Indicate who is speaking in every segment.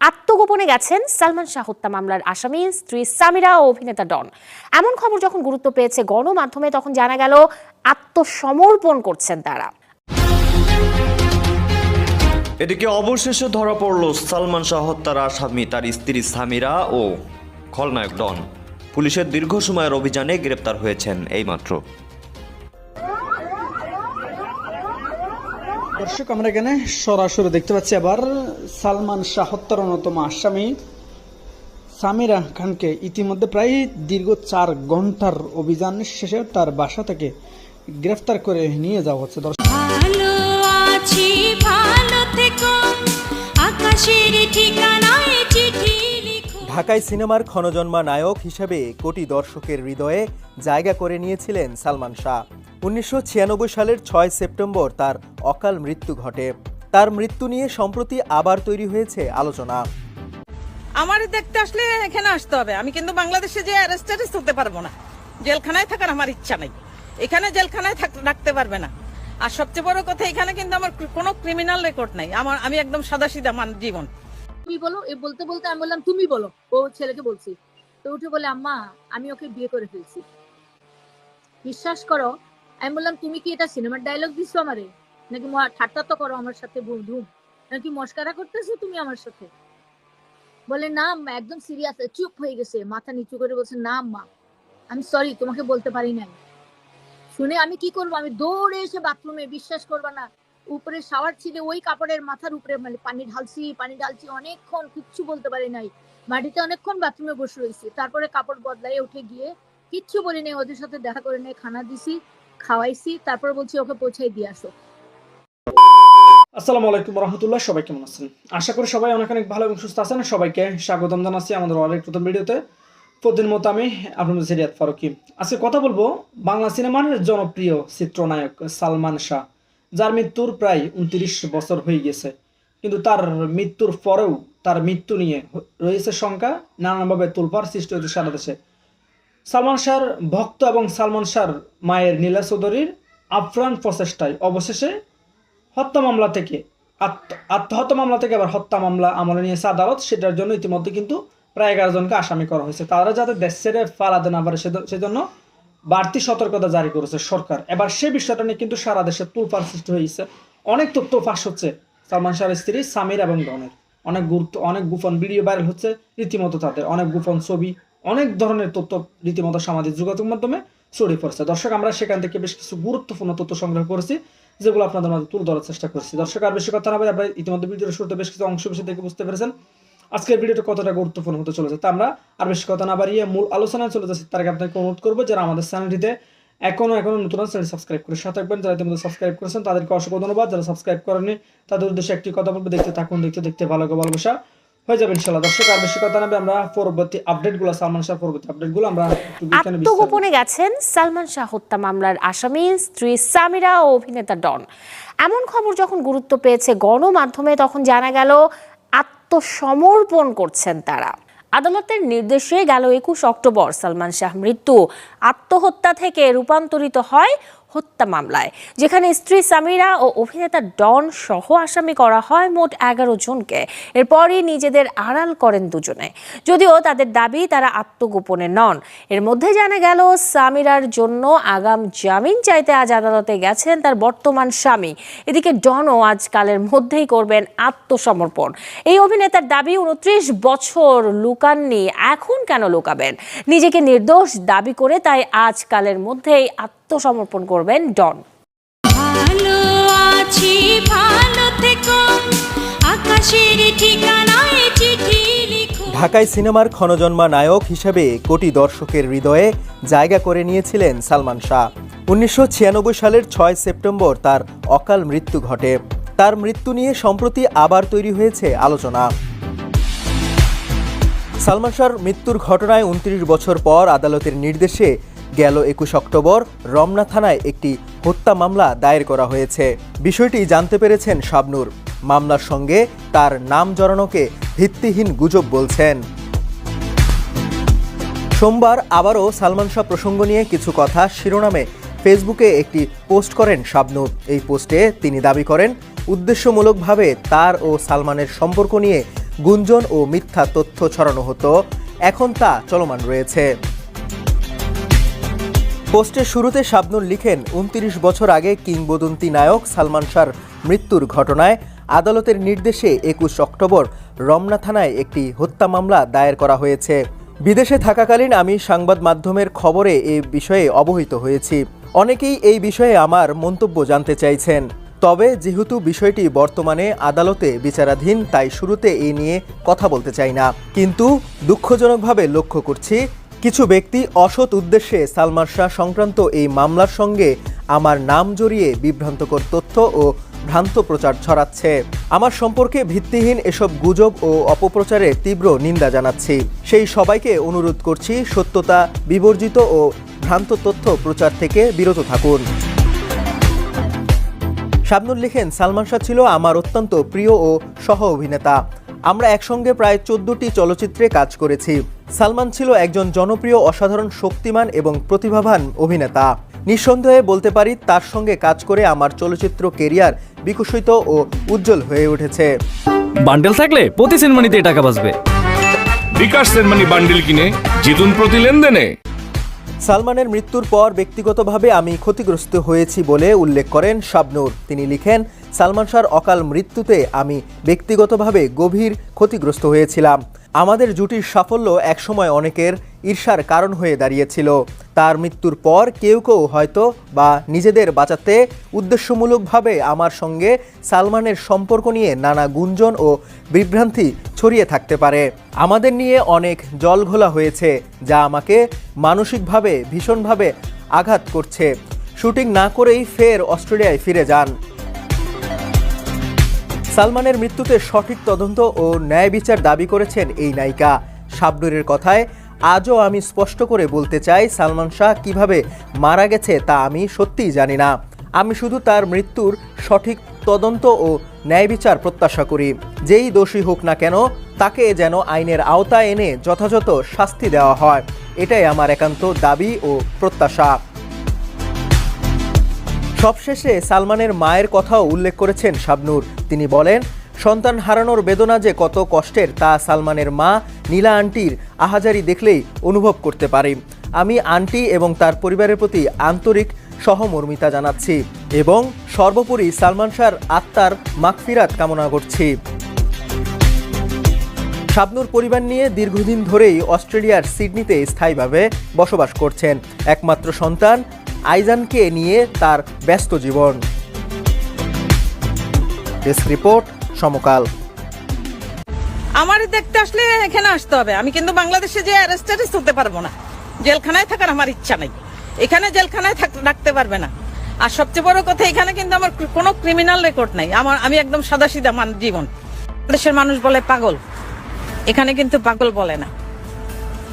Speaker 1: আত্মগোপনে গেছেন সালমান শাহ হত্যা মামলার আসামি স্ত্রী সামিরা ও অভিনেতা ডন। এমন খবর যখন গুরুত্ব পেয়েছে গণমাধ্যমে, তখন জানা গেল আত্মসমর্পণ করছেন তারা।
Speaker 2: এদিকে অবশেষে ধরা পড়ল সালমান শাহ হত্যার আসামি, তার স্ত্রী সামিরা ও খলনায়ক ডন। পুলিশের দীর্ঘ সময়ের অভিযানে গ্রেপ্তার হয়েছেন এইমাত্র।
Speaker 3: দর্শক আমরা এখানে সরাসরি দেখতে পাচ্ছি আবার সালমান শাহ হত্যার অন্যতম আসামি সামিরা খানকে। ইতিমধ্যে প্রায় দীর্ঘ চার ঘণ্টার অভিযান শেষে তার বাসা থেকে গ্রেফতার করে নিয়ে যাওয়া হচ্ছে। দর্শক
Speaker 4: ভালো আছি ভালো থেকো। আকাশের ঠিকানায় চিঠি
Speaker 5: ঢাকায় সিনেমার ক্ষণজন্মা নায়ক হিসেবে কোটি দর্শকের হৃদয়ে জায়গা করে নিয়েছিলেন সালমান শাহ। উনিশশো ছিয়ানব্বই সালের ছয় সেপ্টেম্বর তার অকাল মৃত্যু ঘটে। তার মৃত্যু নিয়ে সম্প্রতি আবার তৈরি হয়েছে আলোচনা।
Speaker 6: আমার দেখতে আসলে এখানে আসতে হবে। আমি কিন্তু বাংলাদেশে যে অ্যারেস্ট হতে পারব না। জেলখানায় থাকার আমার ইচ্ছা নেই। এখানে জেলখানায় থাক- রাখতে পারবে না। আর সবচেয়ে বড় কথা এখানে কিন্তু আমার কোনো ক্রিমিনাল রেকর্ড নাই। আমার আমি একদম সাদা সিধা মান জীবন।
Speaker 7: তুমি বলো এ বলতে বলতে আমি বললাম তুমি বলো। ও ছেলেকে বলছি। তো উঠে বলে আম্মা আমি ওকে বিয়ে করে ফেলছি। বিশ্বাস করো আমি বললাম, তুমি কি এটা সিনেমার ডায়লগ দিছো আমারে? নাকি ঠাট্টা তো করো আমার সাথে, ধুম নাকি মস্কারা করতেছো তুমি আমার সাথে? বলে, না একদম সিরিয়াস চুপ হয়ে গেছে, মাথা নিচু করে বলছে, না আম্মা আমি সরি তোমাকে বলতে পারি নাই। শুনে আমি কি করব? আমি দৌড়ে এসে বাথরুমে বিশ্বাস করবা না, উপরে শাওয়ার ছিল, ওই কাপড়ের মাথার উপরে মানে পানি ঢালছি পানি ঢালছি, অনেকক্ষণ কিচ্ছু বলতে পারি নাই। মাটিতে অনেকক্ষণ বাথরুমে বসে রয়েছি, তারপরে কাপড় বদলাই উঠে গিয়ে কিচ্ছু বলি নাই ওদের সাথে দেখা করে নিয়ে খানা দিছি। খাওয়াইছি, তারপর বলছি ওকে পৌঁছাই দিয়ে আসো।
Speaker 3: আসসালামু আলাইকুম রহমতুল্লাহ সবাই কেমন আছেন? আশা করি সবাই অনেক অনেক ভালো এবং সুস্থ আছেন। সবাইকে স্বাগতম জানাচ্ছি আমাদের অনেক নতুন ভিডিওতে। প্রতিদিন মতো আমি আপনাদের সিরিয়াত ফারুকি। আজকে কথা বলব বাংলা সিনেমার জনপ্রিয় চিত্রনায়ক সালমান শাহ, যার মৃত্যুর প্রায় উনত্রিশ বছর হয়ে গেছে। কিন্তু তার মৃত্যুর পরেও তার মৃত্যু নিয়ে রয়েছে শঙ্কা, নানানভাবে তোলপাড় সৃষ্টি হয়েছে সারা দেশে। সালমান শাহর ভক্ত এবং সালমান শাহর মায়ের নীলা চৌধুরীর আফরান প্রচেষ্টায় অবশেষে হত্যা মামলা থেকে আত্ম- আত্মহত্যা মামলা থেকে আবার হত্যা মামলা আমলে নিয়েছে আদালত। সেটার জন্য ইতিমধ্যে কিন্তু প্রায় এগারো জনকে আসামি করা হয়েছে। তারা যাতে দেশ ছেড়ে ফালাতে না পারে সেজন্য বাড়তি সতর্কতা জারি করেছে সরকার। এবার সে বিষয়টা নিয়ে কিন্তু সারা দেশে তুলপার সৃষ্টি হয়েছে। অনেক তথ্য ফাঁস হচ্ছে সালমান শাহের স্ত্রী সামির এবং ডনের অনেক গুরুত্ব অনেক গোপন ভিডিও ভাইরাল হচ্ছে রীতিমতো তাদের। অনেক গোপন ছবি অনেক ধরনের তথ্য রীতিমতো সামাজিক যোগাযোগ মাধ্যমে ছড়িয়ে পড়ছে। দর্শক, আমরা সেখান থেকে বেশ কিছু গুরুত্বপূর্ণ তথ্য সংগ্রহ করেছি, যেগুলো আপনাদের মাঝে তুলে ধরার চেষ্টা করছি। দর্শক, আর বেশি কথা না বলে আপনারা ইতিমধ্যে ভিডিওর শুরুতে বেশ কিছু অংশ বেশি দেখে বুঝতে পেরেছেন আজকের ভিডিওটা কতটা গুরুত্বপূর্ণ হতে চলেছে। তা আমরা আর বেশি কথা না বাড়িয়ে মূল আলোচনায় চলে যাচ্ছি। তার আগে আপনাকে অনুরোধ করব, যারা আমাদের চ্যানেলটিতে এখনও এখনও নতুন চ্যানেল সাবস্ক্রাইব করে সাথে থাকবেন। যারা ইতিমধ্যে সাবস্ক্রাইব করেছেন, তাদেরকে অসংখ্য ধন্যবাদ। যারা সাবস্ক্রাইব করেনি তাদের উদ্দেশ্যে একটি কথা বলব, দেখতে থাকুন, দেখতে দেখতে ভালো ভালোবাসা। হয়ে যাবে ইনশাল্লাহ দর্শক আর বেশি কথা না আমরা পরবর্তী আপডেটগুলো সালমান শাহ পরবর্তী আপডেটগুলো আমরা
Speaker 1: আত্মগোপনে গেছেন সালমান শাহ হত্যা মামলার আসামি স্ত্রী সামিরা ও অভিনেতা ডন। এমন খবর যখন গুরুত্ব পেয়েছে গণমাধ্যমে তখন জানা গেল আত্মসমর্পণ করছেন তারা। আদালতের নির্দেশে গেল একুশ অক্টোবর সালমান শাহ মৃত্যু। আত্মহত্যা থেকে রূপান্তরিত হয় হত্যা মামলায়, যেখানে স্ত্রী সামিরা ও অভিনেতা ডন সহ আসামি করা হয় মোট এগারো জনকে। এরপরই নিজেদের আড়াল করেন দুজনে। যদিও তাদের দাবি তারা আত্মগোপনে নন। এর মধ্যে জানা গেল, সামিরার জন্য আগাম জামিন চাইতে আজ আদালতে গেছেন তার বর্তমান স্বামী। এদিকে ডনও আজকালের মধ্যেই করবেন আত্মসমর্পণ। এই অভিনেতার দাবি উনত্রিশ বছর লুকাননি, এখন কেন লুকাবেন? নিজেকে নির্দোষ দাবি করে তাই আজকালের মধ্যেই আত্মসমর্পণ করবেন ডন।
Speaker 4: ভালো আছি ভালো থেকো। আকাশের ঠিকানায় চিঠি
Speaker 5: ঢাকায় সিনেমার ক্ষণজন্মা নায়ক হিসেবে কোটি দর্শকের হৃদয়ে জায়গা করে নিয়েছিলেন সালমান শাহ। উনিশশো ছিয়ানব্বই সালের ছয় সেপ্টেম্বর তার অকাল মৃত্যু ঘটে। তার মৃত্যু নিয়ে সম্প্রতি আবার তৈরি হয়েছে আলোচনা। সালমান শাহর মৃত্যুর ঘটনায় উনত্রিশ বছর পর আদালতের নির্দেশে গেল একুশ অক্টোবর, রমনা থানায় একটি হত্যা মামলা দায়ের করা হয়েছে। বিষয়টি জানতে পেরেছেন শাবনুর। মামলার সঙ্গে তার নাম জড়ানোকে ভিত্তিহীন গুজব বলছেন। সোমবার আবারও সালমান শাহ প্রসঙ্গ নিয়ে কিছু কথা শিরোনামে ফেসবুকে একটি পোস্ট করেন শাবনুর। এই পোস্টে তিনি দাবি করেন, উদ্দেশ্যমূলকভাবে তার ও সালমানের সম্পর্ক নিয়ে গুঞ্জন ও মিথ্যা তথ্য ছড়ানো হতো। এখন তা চলমান রয়েছে। পোস্টের শুরুতে শাবনুর লিখেন, উনত্রিশ বছর আগে কিংবদন্তি নায়ক সালমান শাহর মৃত্যুর ঘটনায় আদালতের নির্দেশে একুশ অক্টোবর রমনা থানায় একটি হত্যা মামলা দায়ের করা হয়েছে। বিদেশে থাকাকালীন আমি সংবাদ মাধ্যমের খবরে এ বিষয়ে অবহিত হয়েছি। অনেকেই এই বিষয়ে আমার মন্তব্য জানতে চাইছেন। তবে যেহেতু বিষয়টি বর্তমানে আদালতে বিচারাধীন, তাই শুরুতে এ নিয়ে কথা বলতে চাই না। কিন্তু দুঃখজনকভাবে লক্ষ্য করছি কিছু ব্যক্তি অসৎ উদ্দেশ্যে সালমান শাহ সংক্রান্ত এই মামলার সঙ্গে আমার নাম জড়িয়ে বিভ্রান্তকর তথ্য ও ভ্রান্ত প্রচার ছড়াচ্ছে। আমার সম্পর্কে ভিত্তিহীন এসব গুজব ও অপপ্রচারে তীব্র নিন্দা জানাচ্ছি। সেই সবাইকে অনুরোধ করছি সত্যতা, বিবর্জিত ও ভ্রান্ত তথ্য প্রচার থেকে বিরত থাকুন। শাবনুর লিখেন, সালমান শাহ ছিল আমার অত্যন্ত প্রিয় ও সহ অভিনেতা আমরা একসঙ্গে প্রায় চোদ্দটি চলচ্চিত্রে কাজ করেছি। সালমান ছিল একজন জনপ্রিয় অসাধারণ শক্তিমান এবং প্রতিভাবান অভিনেতা। নিঃসন্দেহে বলতে পারি তার সঙ্গে কাজ করে আমার চলচ্চিত্র কেরিয়ার বিকশিত ও উজ্জ্বল হয়ে উঠেছে।
Speaker 8: বান্ডেল থাকলে প্রতি সেনমানিতে টাকা বাঁচবে।
Speaker 9: বিকাশ সেনমানি বান্ডিল কিনে জিতুন প্রতি লেনদেনে।
Speaker 5: সালমানের মৃত্যুর পর ব্যক্তিগতভাবে আমি ক্ষতিগ্রস্ত হয়েছি বলে উল্লেখ করেন শাবনুর। তিনি লিখেন, সালমান শাহর অকাল মৃত্যুতে আমি ব্যক্তিগতভাবে গভীর ক্ষতিগ্রস্ত হয়েছিলাম। আমাদের জুটির সাফল্য একসময় অনেকের ঈর্ষার কারণ হয়ে দাঁড়িয়েছিল। তার মৃত্যুর পর কেউ কেউ হয়তো বা নিজেদের বাঁচাতে উদ্দেশ্যমূলকভাবে আমার সঙ্গে সালমানের সম্পর্ক নিয়ে নানা গুঞ্জন ও বিভ্রান্তি ছড়িয়ে থাকতে পারে। আমাদের নিয়ে অনেক জল ঘোলা হয়েছে, যা আমাকে মানসিকভাবে ভীষণভাবে আঘাত করছে। শুটিং না করেই ফের অস্ট্রেলিয়ায় ফিরে যান। সালমানের মৃত্যুতে সঠিক তদন্ত ও ন্যায় বিচার দাবি করেছেন এই নায়িকা। শাবনুরের কথায় আজও আমি স্পষ্ট করে বলতে চাই, সালমান শাহ কীভাবে মারা গেছে তা আমি সত্যিই জানি না। আমি শুধু তার মৃত্যুর সঠিক তদন্ত ও ন্যায় বিচার প্রত্যাশা করি। যেই দোষী হোক না কেন, তাকে যেন আইনের আওতায় এনে যথাযথ শাস্তি দেওয়া হয়। এটাই আমার একান্ত দাবি ও প্রত্যাশা। সবশেষে সালমানের মায়ের কথাও উল্লেখ করেছেন শাবনূর। তিনি বলেন সন্তান হারানোর বেদনা যে কত কষ্টের, তা সালমানের মা, নীলা আন্টির আহাজারি দেখলেই অনুভব করতে পারি। আমি আন্টি এবং তার পরিবারের প্রতি আন্তরিক সহমর্মিতা জানাচ্ছি এবং সর্বোপরি সালমান শাহর আত্মার মাগফিরাত কামনা করছি। শাবনুর পরিবার নিয়ে দীর্ঘদিন ধরেই অস্ট্রেলিয়ার সিডনিতে স্থায়ীভাবে বসবাস করছেন। একমাত্র সন্তান আইজানকে নিয়ে তার ব্যস্ত জীবন। রিপোর্ট সমকাল।
Speaker 6: আমার দেখতে আসলে এখানে আসতে হবে। আমি কিন্তু বাংলাদেশে যে অ্যারেস্টেড হতে পারব না। জেলখানায় থাকার আমার ইচ্ছা নেই। এখানে জেলখানায় রাখতে পারবে না। আর সবচেয়ে বড় কথা, এখানে কিন্তু আমার কোনো ক্রিমিনাল রেকর্ড নাই। আমার আমি একদম সাদাসিধা মান জীবন। দেশের মানুষ বলে পাগল। এখানে কিন্তু পাগল বলে না।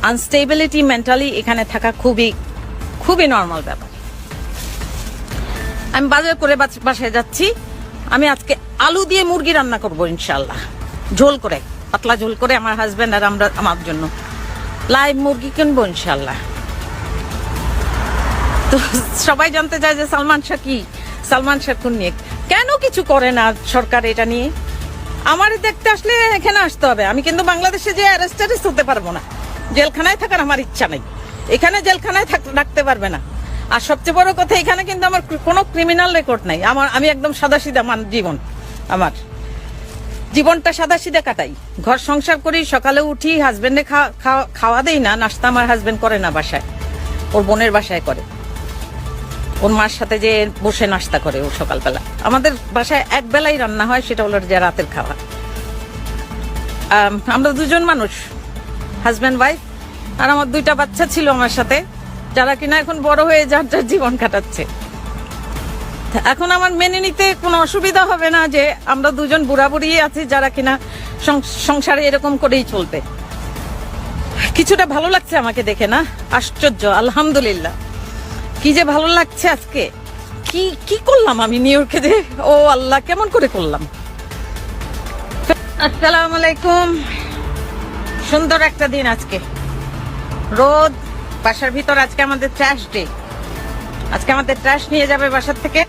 Speaker 6: আনস্টেবিলিটি মেন্টালি এখানে থাকা খুবই খুবই নর্মাল ব্যাপার। আমি বাজার করে বাসায় যাচ্ছি। আমি আজকে আলু দিয়ে মুরগি রান্না করব ইনশাল্লাহ ঝোল করে, পাতলা ঝোল করে আমার হাজবেন্ড আর আমরা, আমার জন্য। লাইভ মুরগি কিনবো ইনশাল্লাহ তো সবাই জানতে চায় যে সালমান শাহ কি? সালমান শাহ কোন নিয়ে? কেন কিছু করে না সরকার এটা নিয়ে? আমার দেখতে আসলে এখানে আসতে হবে। আমি কিন্তু বাংলাদেশে যে অ্যারেস্টেড হতে পারব না। জেলখানায় থাকার আমার ইচ্ছা নেই। এখানে জেলখানায় থাক- রাখতে পারবে না। আর সবচেয়ে বড় কথা, এখানে কিন্তু আমার কোনো ক্রিমিনাল রেকর্ড নাই। আমার আমি একদম সাদা সাদাসিধা মান জীবন, আমার। জীবনটা সাদা সিধা কাটাই। ঘর সংসার করি, সকালে উঠি হাজবেন্ডে খাওয়া দেই না, নাস্তা আমার হাজবেন্ড করে না বাসায়। ওর বোনের বাসায় করে। ওর মার সাথে যে বসে নাস্তা করে ও সকালবেলা। আমাদের বাসায় এক বেলাই রান্না হয়, সেটা হলো যে রাতের খাওয়া আমরা দুজন মানুষ হাজব্যান্ড ওয়াইফ আর আমার দুইটা বাচ্চা ছিল আমার সাথে। যারা কিনা এখন বড় হয়ে যার যার জীবন কাটাচ্ছে। এখন আমার মেনে নিতে কোনো অসুবিধা হবে না যে আমরা দুজন বুড়া বুড়ি আছি যারা কিনা সংসারে এরকম করেই চলবে। কিছুটা ভালো লাগছে আমাকে দেখে না? আশ্চর্য, আলহামদুলিল্লাহ। কি যে ভালো লাগছে আজকে। কি কি করলাম আমি নিউ ইয়র্কে যে? ও আল্লাহ, কেমন করে করলাম? আসসালামু আলাইকুম। সুন্দর একটা দিন আজকে। রোদ বাসার ভিতর আজকে আমাদের ট্র্যাশ ডে আজকে আমাদের ট্র্যাশ নিয়ে যাবে বাসার থেকে।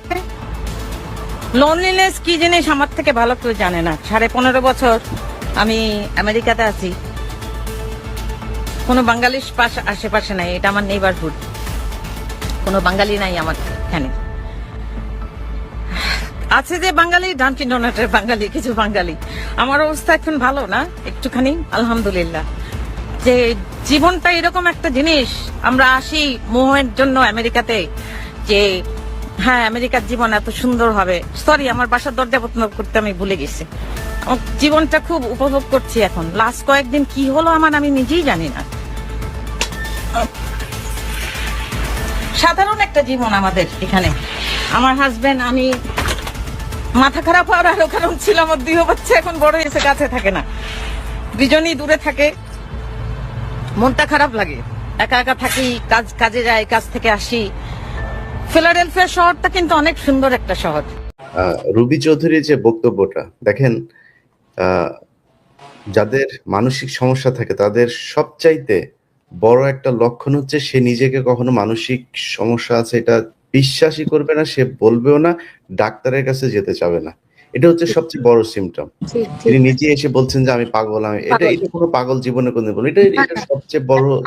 Speaker 6: লোনলিনেস কি জিনিস আমার থেকে ভালো কেউ জানে না। সাড়ে পনেরো বছর আমি আমেরিকাতে আছি। কোনো বাঙালির পাশ আশেপাশে নাই, এটা আমার নেইবারহুড কোনো বাঙালি নাই আমার এখানে। আছে যে বাঙালি ডানকিন ডোনাটের বাঙালি, কিছু বাঙালি। আমার অবস্থা এখন ভালো না, একটুখানি, আলহামদুলিল্লাহ। যে জীবনটা এরকম একটা জিনিস, আমরা আসি মোহের জন্য আমেরিকাতে যে হ্যাঁ আমেরিকার জীবন এত সুন্দর হবে। সরি আমার বাসার দরজা বন্ধ করতে আমি ভুলে গেছি। জীবনটা খুব উপভোগ করছি এখন। লাস্ট কয়েকদিন কি হলো আমার আমি নিজেই জানি না। সাধারণ একটা জীবন আমাদের এখানে। আমার হাজবেন্ড আমি মাথা খারাপ হওয়ার আরও কারণ ছিল, আমার দুই বাচ্চা এখন বড় হয়েছে, কাছে থাকে না। দুজনই দূরে থাকে। মনটা খারাপ লাগে। একা একা থাকি, কাজ, কাজে যাই, কাজ থেকে আসি। ফিলাডেলফিয়া শহরটা কিন্তু অনেক সুন্দর একটা শহর।
Speaker 10: রুবি চৌধুরীর যে বক্তব্যটা, দেখেন যাদের মানসিক সমস্যা থাকে, তাদের সবচাইতে বড় একটা লক্ষণ হচ্ছে সে নিজেকে কখনো মানসিক সমস্যা আছে, এটা বিশ্বাসই করবে না, সে বলবেও না, ডাক্তারের কাছে যেতে চাবে না। এটা হচ্ছে সবচেয়ে বড় সিমটম তিনি নিজে এসে বলছেন যে আমি পাগল আমি এটা। এটা কোনো পাগল জীবনে কোনো বল এটা এটা সবচেয়ে বড়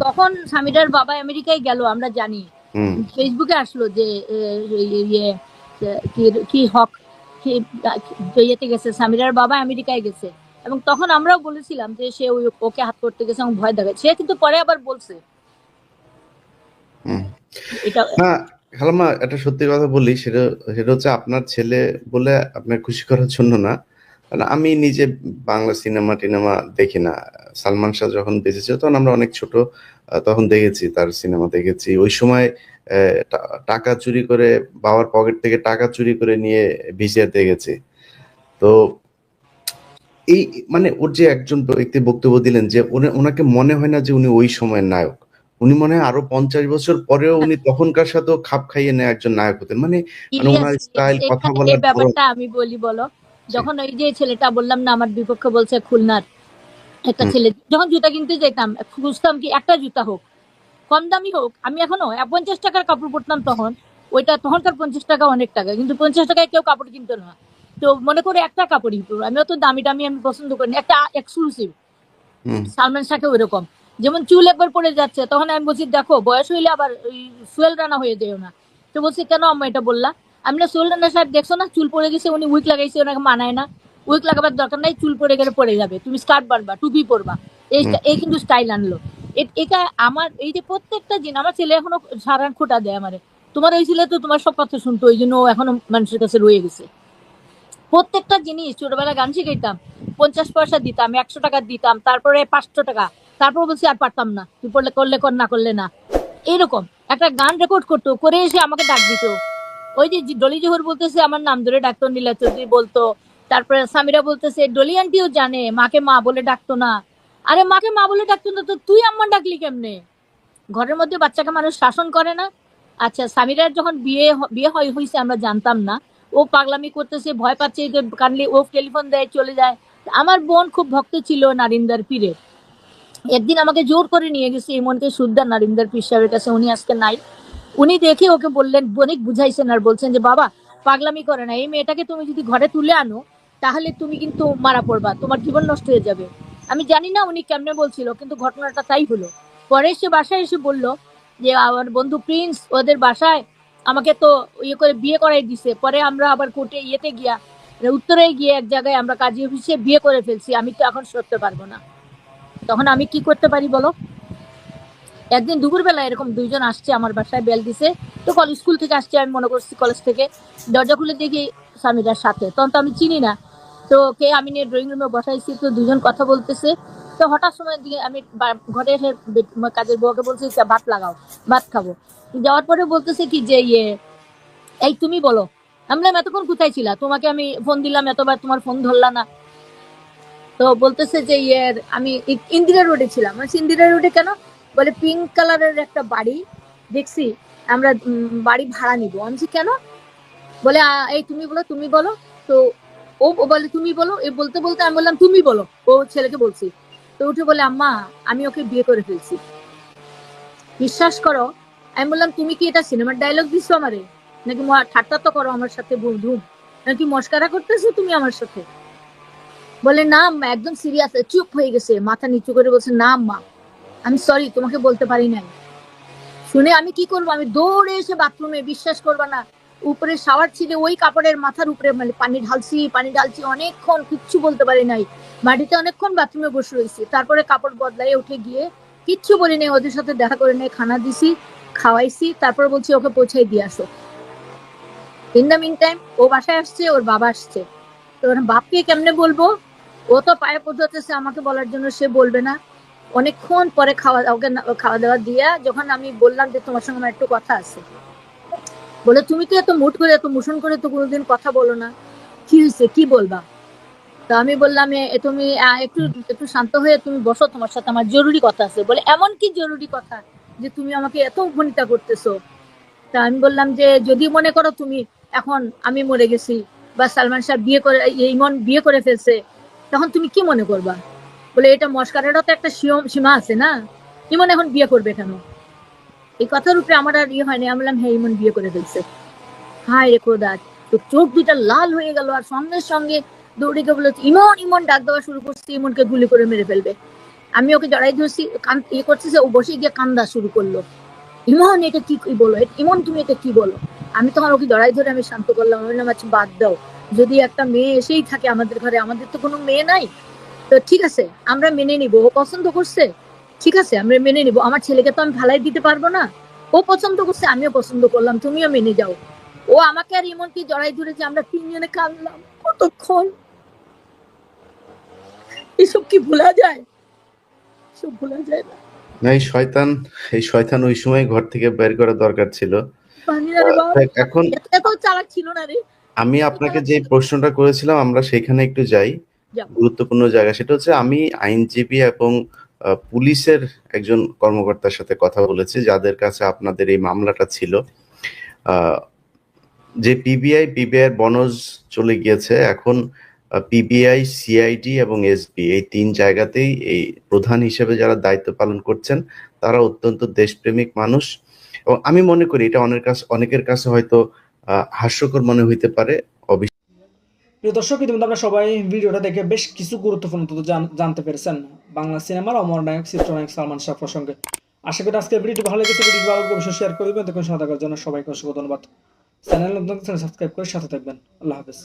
Speaker 7: তখন স্বামীটার বাবা আমেরিকায় গেল আমরা জানি। ফেসবুকে আসলো যে ইয়ে যে কি- কি হক ইয়েতে গেছে সামিরার বাবা আমেরিকায় গেছে। এবং তখন আমরাও বলেছিলাম যে সে ওই ওকে হাত করতে গেছে এবং ভয় দেখায়। সে কিন্তু পরে আবার বলছে। এটা
Speaker 10: খালাম্মা, একটা সত্যি কথা বলি, সেটা সেটা হচ্ছে আপনার ছেলে বলে আপনার খুশি করার জন্য না। আমি নিজে বাংলা সিনেমা টিনেমা দেখি না। সালমান শাহ যখন বেঁচে ছিল তখন আমরা অনেক ছোট তখন দেখেছি, তার সিনেমা দেখেছি। ওই সময় টাকা চুরি করে, বাবার পকেট থেকে টাকা চুরি করে নিয়ে ভিজিয়ে দেখেছি। তো এই মানে ওর যে একজন ব্যক্তি বক্তব্য দিলেন যে ওনাকে মনে হয় না যে উনি ওই সময়ের নায়ক। উনি মনে হয় আরও পঞ্চাশ বছর পরেও উনি তখনকার সাথেও খাপ খাইয়ে নেয় একজন নায়ক হতেন। মানে মানে ওনার স্টাইল কথা বলার
Speaker 7: ব্যাপারটা আমি বলি বলো। যখন ওই যে ছেলেটা বললাম না আমার বিপক্ষে বলছে খুলনার একটা ছেলে। যখন জুতা কিনতে যেতাম খুঁজতাম কি একটা জুতা হোক কম দামি হোক আমি এখনও পঞ্চাশ টাকার কাপড় পরতাম তখন ওইটা তখনকার পঞ্চাশ টাকা অনেক টাকা কিন্তু পঞ্চাশ টাকায় কেউ কাপড় কিনতো না। তো মনে করে একটা কাপড়ই আমি অত দামি দামি আমি পছন্দ করি না একটা এক্সক্লুসিভ সালমান শাহকে ওইরকম যেমন চুল একবার পড়ে যাচ্ছে তখন আমি বলছি দেখো বয়স হইলে আবার সুয়েল রানা হয়ে যেও না। তো বলছি কেন আম্মা এটা বললা? আমি না সোহেল রানা সাহেব দেখছ না? চুল পড়ে গেছে উনি উইক লাগাইছে ওনাকে মানায় না। উইক লাগাবার দরকার নাই চুল পড়ে গেলে পড়ে যাবে। তুমি স্কার্ট বানবা টুপি পরবা। এই কিন্তু স্টাইল আনলো। এটা আমার এই যে প্রত্যেকটা জিনিস আমার ছেলে এখনও সারান খোটা দেয় আমারে। তোমার ওই ছেলে তো তোমার সব কথা শুনতো ওই জন্য এখনও মানুষের কাছে রয়ে গেছে। প্রত্যেকটা জিনিস ছোটবেলায় গান শিখাইতাম পঞ্চাশ পয়সা দিতাম একশো টাকা দিতাম তারপরে পাঁচশো টাকা। তারপর বলছি, আর পারতাম না। তুই পড়লে করলে কর, না করলে না। এরকম একটা গান রেকর্ড করতো, করে এসে আমাকে ডাক দিত। ওই যে ডলি জোহর বলতেছে, আমার নাম ধরে ডাকতো, নীলা চৌধুরী বলতো। তারপরে সামিরা বলতেছে, ডলি আন্টিও জানে, মাকে মা বলে ডাকতো না। আরে, মাকে মা বলে ডাকতো না তো, তুই আম্মা ডাকলি কেমনে? ঘরের মধ্যে বাচ্চাকে মানুষ শাসন করে না। আচ্ছা সামিরার যখন বিয়ে বিয়ে হয় হয়েছে আমরা জানতাম না। ও পাগলামি করতেছে, ভয় পাচ্ছে কানলে ও টেলিফোন দেয়, চলে যায়। আমার বোন খুব ভক্ত ছিল নারিন্দার পীরের। একদিন আমাকে জোর করে নিয়ে গেছে এমনকি সুদ্দার নারিন্দার পীর সাহেবের কাছে, উনি আজকে নাই। উনি দেখে ওকে বললেন অনেক বুঝাইছেন আর বলছেন যে, বাবা, পাগলামি করে না, এই মেয়েটাকে তুমি যদি ঘরে তুলে আনো, তাহলে তুমি কিন্তু মারা পড়বা, তোমার জীবন নষ্ট হয়ে যাবে। আমি জানি না উনি কেমনে বলছিল, কিন্তু ঘটনাটা তাই হলো। পরে সে বাসায় এসে বলল যে, আমার বন্ধু প্রিন্স, ওদের বাসায় আমাকে তো ইয়ে করে বিয়ে করাই দিছে। পরে আমরা আবার কোর্টে ইয়েতে গিয়া, উত্তরে গিয়ে এক জায়গায় আমরা কাজী অফিসে বিয়ে করে ফেলছি, আমি তো এখন সরতে পারব না। তখন আমি কি করতে পারি বলো? একদিন দুপুরবেলা এরকম দুইজন আসছে আমার বাসায়, বেল দিছে। তো কলেজ স্কুল থেকে আসছে, আমি মনে করছি কলেজ থেকে। দরজা খুলে দেখি স্বামীরার সাথে। তখন তো আমি চিনি না। তো কে আমি নিয়ে ড্রয়িং রুমে বসাইছি, তো দুজন কথা বলতেছে। তো হঠাৎ সময় দিকে আমি ঘরে এসে কাজের বউকে বলছি ভাত লাগাও, ভাত খাব। যাওয়ার পরে বলতেছে কি যে ইয়ে এই তুমি বলো। আমি বললাম, এতক্ষণ কোথায় ছিলা? তোমাকে আমি ফোন দিলাম, এতবার তোমার ফোন ধরলা না। তো বলতেছে যে ইয়ের আমি ইন্দিরা রোডে ছিলাম। ইন্দিরা রোডে কেন? বলে, পিঙ্ক কালারের একটা বাড়ি, দেখছি, আমরা বাড়ি ভাড়া নিব। আমি কেন? বলে এই তুমি বলো তুমি বলো। তো ও বলে, তুমি বলো। এই বলতে বলতে আমি বললাম, তুমি বলো। ও ছেলেকে বলছি। তো উঠে বলে, আম্মা, আমি ওকে বিয়ে করে ফেলছি। বিশ্বাস করো? আমি বললাম, তুমি কি এটা সিনেমার ডায়লগ দিছো আমারে? নাকি ঠাট্টা তো করো আমার সাথে ধুম নাকি মস্কারা করতেছো তুমি আমার সাথে? বলে, না একদম সিরিয়াস চুপ হয়ে গেছে। মাথা নিচু করে বলছে, না আম্মা আমি সরি তোমাকে বলতে পারি নাই। শুনে আমি কি করব? আমি দৌড়ে এসে বাথরুমে বিশ্বাস করবা না, উপরে শাওয়ার ছিল, ওই কাপড়ের মাথার উপরে মানে পানি ঢালছি পানি ঢালছি, অনেকক্ষণ কিচ্ছু বলতে পারি নাই। মাটিতে অনেকক্ষণ বাথরুমে বসে রয়েছি। তারপরে কাপড় বদলাই উঠে গিয়ে কিচ্ছু বলি নাই, ওদের সাথে দেখা করে নেই খানা দিছি, খাওয়াইছি, তারপরে বলছি, ওকে পৌঁছাই দিয়ে আসো। ইন দ্য মিন টাইম ও বাসায় আসছে, ওর বাবা আসছে। তো বাপকে কেমনে বলব? ও তো পায়ে পদ্ধতিছে আমাকে বলার জন্য সে বলবে না। অনেকক্ষণ পরে খাওয়া ওকে খাওয়া দাওয়া দিয়া যখন আমি বললাম যে তোমার সঙ্গে আমার একটু কথা আছে বলে তুমি তো এত মুট করে এত মোশন করে তো কোনোদিন কথা বলো না। কি হয়েছে? কি বলবা? তো আমি বললাম "এ, এ তুমি একটু একটু শান্ত হয়ে তুমি বসো তোমার সাথে আমার জরুরি কথা আছে। বলে এমন কি জরুরি কথা যে তুমি আমাকে এত ভনিতা করতেছো? তা আমি বললাম যে যদি মনে করো তুমি এখন আমি মরে গেছি বা সালমান শাহ বিয়ে করে ইমন বিয়ে করে ফেলছে তখন তুমি কি মনে করবা? বলে, এটা মস্কারেরও তো একটা সীমা আছে না? ইমন এখন বিয়ে করবে কেন? এই কথার উপরে আমার আর ইয়ে হয়নি। আমি বললাম হ্যাঁ ইমন বিয়ে করে ফেলছে। হায় রে খোদা তো চোখ দুটা লাল হয়ে গেল আর সঙ্গে সঙ্গে দৌড়ে গিয়ে বলে, ইমন ইমন, ডাক দেওয়া শুরু করছে, ইমনকে গুলি করে মেরে ফেলবে। আমি ওকে জড়াই ধরছি, কান ইয়ে করতেছে, ও বসে গিয়ে কান্দা শুরু করল। ইমন, এটা কি বলো? ইমন, তুমি এটা কি বলো? আমি তখন ওকে জড়াই ধরে আমি শান্ত করলাম। আমি বললাম আচ্ছা বাদ দাও। যদি একটা মেয়ে এসেই থাকে আমাদের ঘরে আমাদের তো কোনো মেয়ে নাই। তো ঠিক আছে আমরা মেনে নিব ও পছন্দ করছে ঠিক আছে আমরা মেনে নিব। আমার ছেলেকে তো আমি ভালাই দিতে পারব না। ও পছন্দ করছে আমিও পছন্দ করলাম তুমিও মেনে যাও। ও আমাকে আর ইমনকে জড়াই ধরেছে আমরা তিনজনে কাঁদলাম কতক্ষণ? এসব কি ভোলা যায়? সব ভোলা যায় না।
Speaker 10: না এই শয়তান এই শয়তান ওই সময় ঘর থেকে বের করা দরকার ছিল। এখন
Speaker 7: এত চালাক ছিল না রে।
Speaker 10: আমি আপনাকে যে প্রশ্নটা করেছিলাম আমরা সেখানে একটু যাই। গুরুত্বপূর্ণ জায়গা সেটা হচ্ছে আমি আইনজীবী এবং পুলিশের একজন কর্মকর্তার সাথে কথা বলেছি যাদের কাছে আপনাদের এই মামলাটা ছিল। যে পিবিআই পিবিআই বনজ চলে গিয়েছে এখন পিবিআই সিআইডি এবং এসবি এই তিন জায়গাতেই এই প্রধান হিসেবে যারা দায়িত্ব পালন করছেন তারা অত্যন্ত দেশপ্রেমিক মানুষ। এবং আমি মনে করি এটা অনেক কাছে অনেকের কাছে হয়তো হাস্যকর মনে হইতে পারে
Speaker 3: প্রিয় দর্শক, ইতিমধ্যে আমরা সবাই ভিডিওটা দেখে বেশ কিছু গুরুত্বপূর্ণ তথ্য জানতে পেরেছেন। বাংলা সিনেমার অমর নায়ক, চিত্রনায়ক সালমান শাহ প্রসঙ্গে। আশা করি আজকে ভিডিওটি ভালো লেগেছে। ভিডিওটি ভালো অবশ্যই শেয়ার করে দেবেন। দেখুন থাকার জন্য সবাইকে অসংখ্য ধন্যবাদ। চ্যানেল নতুন সাবস্ক্রাইব করে সাথে থাকবেন। আল্লাহ হাফেজ।